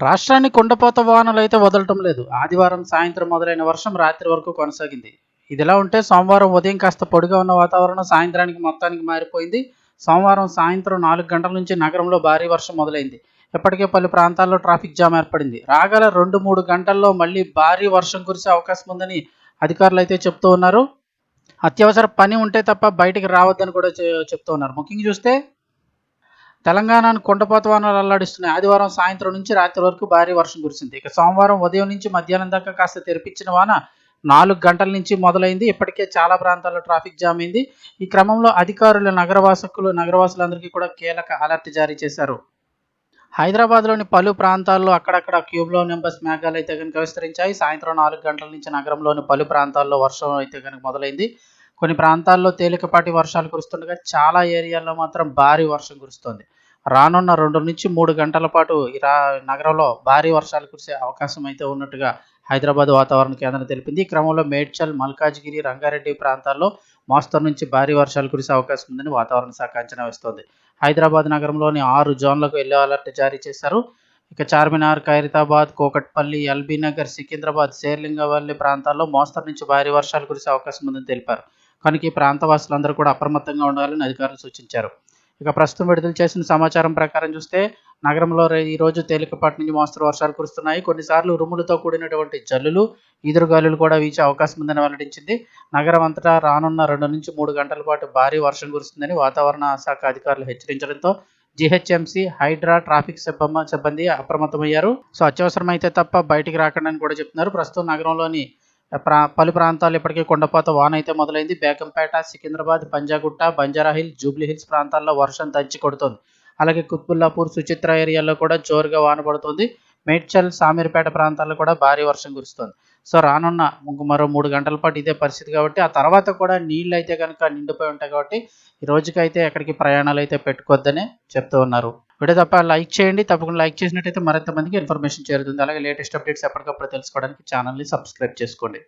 రాష్ట్రాన్ని కుండపోత వాహనాలు అయితే వదలటం లేదు. ఆదివారం సాయంత్రం మొదలైన వర్షం రాత్రి వరకు కొనసాగింది. ఇదిలా ఉంటే సోమవారం ఉదయం కాస్త పొడిగా ఉన్న వాతావరణం సాయంత్రానికి మొత్తానికి మారిపోయింది. సోమవారం సాయంత్రం నాలుగు గంటల నుంచి నగరంలో భారీ వర్షం మొదలైంది. ఇప్పటికే పలు ప్రాంతాల్లో ట్రాఫిక్ జామ్ ఏర్పడింది. రాగల రెండు మూడు గంటల్లో మళ్ళీ భారీ వర్షం కురిసే అవకాశం ఉందని అధికారులు అయితే చెప్తూ ఉన్నారు. అత్యవసర పని ఉంటే తప్ప బయటికి రావద్దని కూడా చె- చెప్తూ ఉన్నారు. ముఖ్యంగా చూస్తే తెలంగాణను కొండపాత వానలు అల్లాడిస్తున్నాయి. ఆదివారం సాయంత్రం నుంచి రాత్రి వరకు భారీ వర్షం కురిసింది. ఇక సోమవారం ఉదయం నుంచి మధ్యాహ్నం దాకా కాస్త తెరిపించిన వాన నాలుగు గంటల నుంచి మొదలైంది. ఇప్పటికే చాలా ప్రాంతాల్లో ట్రాఫిక్ జామ్ అయింది. ఈ క్రమంలో అధికారులు నగరవాసకులు నగరవాసులందరికీ కూడా కీలక అలర్ట్ జారీ చేశారు. హైదరాబాద్లోని పలు ప్రాంతాల్లో అక్కడక్కడ క్యూబ్లో నెంబర్స్ మేఘాలు అయితే కనుక విస్తరించాయి. సాయంత్రం నాలుగు గంటల నుంచి నగరంలోని పలు ప్రాంతాల్లో వర్షం అయితే కనుక మొదలైంది. కొన్ని ప్రాంతాల్లో తేలికపాటి వర్షాలు కురుస్తుండగా చాలా ఏరియాల్లో మాత్రం భారీ వర్షం కురుస్తోంది. రానున్న రెండు నుంచి మూడు గంటల పాటు ఈ రా నగరంలో భారీ వర్షాలు కురిసే అవకాశం అయితే ఉన్నట్టుగా హైదరాబాద్ వాతావరణ కేంద్రం తెలిపింది. ఈ క్రమంలో మేడ్చల్ మల్కాజ్గిరి రంగారెడ్డి ప్రాంతాల్లో మోస్తరు నుంచి భారీ వర్షాలు కురిసే అవకాశం ఉందని వాతావరణ శాఖ అంచనా వేస్తోంది. హైదరాబాద్ నగరంలోని ఆరు జోన్లకు ఎల్లో అలర్ట్ జారీ చేశారు. ఇక చార్మినార్ ఖైరతాబాద్ కోకట్పల్లి ఎల్బీ నగర్ సికింద్రాబాద్ శేర్లింగవల్లి ప్రాంతాల్లో మోస్తరు నుంచి భారీ వర్షాలు కురిసే అవకాశం ఉందని తెలిపారు. కనుక ఈ ప్రాంత వాసులందరూ కూడా అప్రమత్తంగా ఉండాలని అధికారులు సూచించారు. ఇక ప్రస్తుతం విడుదల చేసిన సమాచారం ప్రకారం చూస్తే నగరంలో ఈరోజు ఈ రోజు తేలికపాటి నుంచి మోస్తరు వర్షాలు కురుస్తున్నాయి. కొన్నిసార్లు ఉరుములతో కూడినటువంటి జల్లులు ఈదురుగాలులు కూడా వీచే అవకాశం ఉందని వెల్లడించింది. నగరం అంతటా రానున్న రెండు నుంచి మూడు గంటల పాటు భారీ వర్షం కురుస్తుందని వాతావరణ శాఖ అధికారులు హెచ్చరించడంతో జిహెచ్ఎంసి హైడ్రా ట్రాఫిక్ సిబ్బమ్మ సిబ్బంది అప్రమత్తమయ్యారు. సో అత్యవసరమైతే తప్ప బయటికి రాకండి అని కూడా చెప్తున్నారు. ప్రస్తుతం నగరంలోని ప్రా పలు ప్రాంతాలు ఇప్పటికే కొండపోత వాన అయితే మొదలైంది. బేగంపేట సికింద్రాబాద్ పంజాగుట్ట బంజారాహిల్ జూబ్లీ హిల్స్ ప్రాంతాల్లో వర్షం దంచి కొడుతుంది. అలాగే కుత్బుల్లాపూర్ సుచిత్ర ఏరియాలో కూడా జోరుగా వాన పడుతుంది. మేడ్చల్ సామీర్పేట ప్రాంతాల్లో కూడా భారీ వర్షం కురుస్తుంది. సో రానున్న మరో మూడు గంటల పాటు ఇదే పరిస్థితి కాబట్టి ఆ తర్వాత కూడా నీళ్ళు అయితే కనుక నిండిపోయి ఉంటాయి కాబట్టి ఈ రోజుకైతే ఎక్కడికి ప్రయాణాలు అయితే పెట్టుకోవద్దని చెప్తూ ఉన్నారు. వీడియో తప్ప లైక్ చేయండి తప్పకుండా లైక్ చేసినట్టయితే మరింత మందికి ఇన్ఫర్మేషన్ చేరుతుంది. అలాగే లేటెస్ట్ అప్డేట్స్ ఎప్పటికప్పుడు తెలుసుకోవడానికి ఛానల్ని సబ్స్క్రైబ్ చేసుకోండి.